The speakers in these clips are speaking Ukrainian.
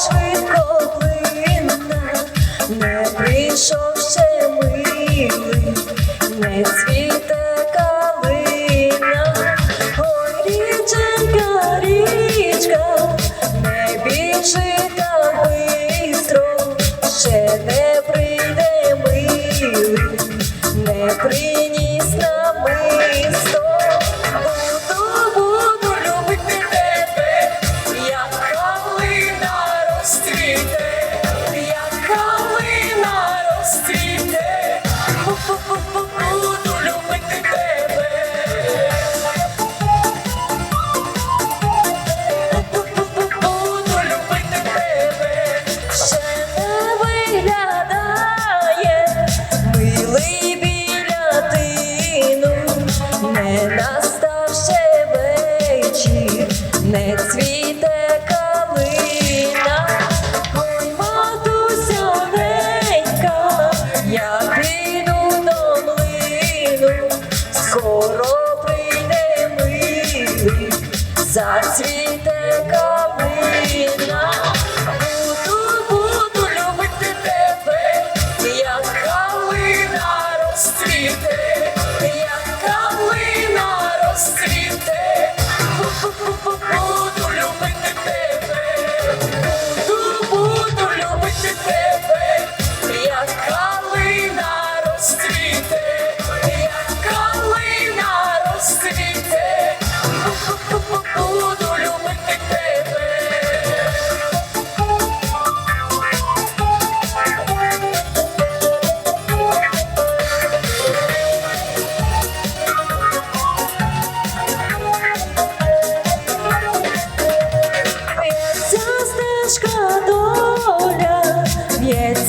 швидко плине, не прийшов ще милий, не цвіте калина, ой, річенька, річка, не біжи так бистро, ще не прийде милий, не приніс не не цвіте калина, ой, матуся я піду до млину, скоро прийде милий, зацвіте калина,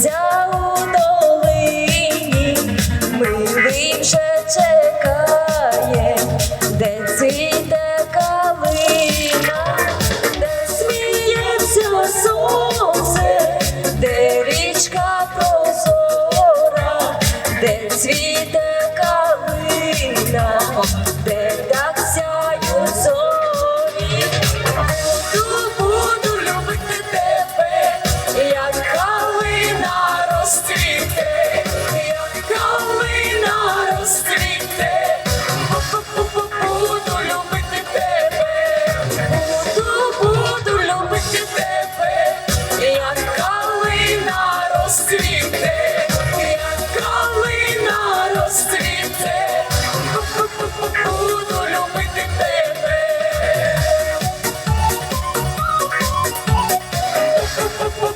Let's! Bye.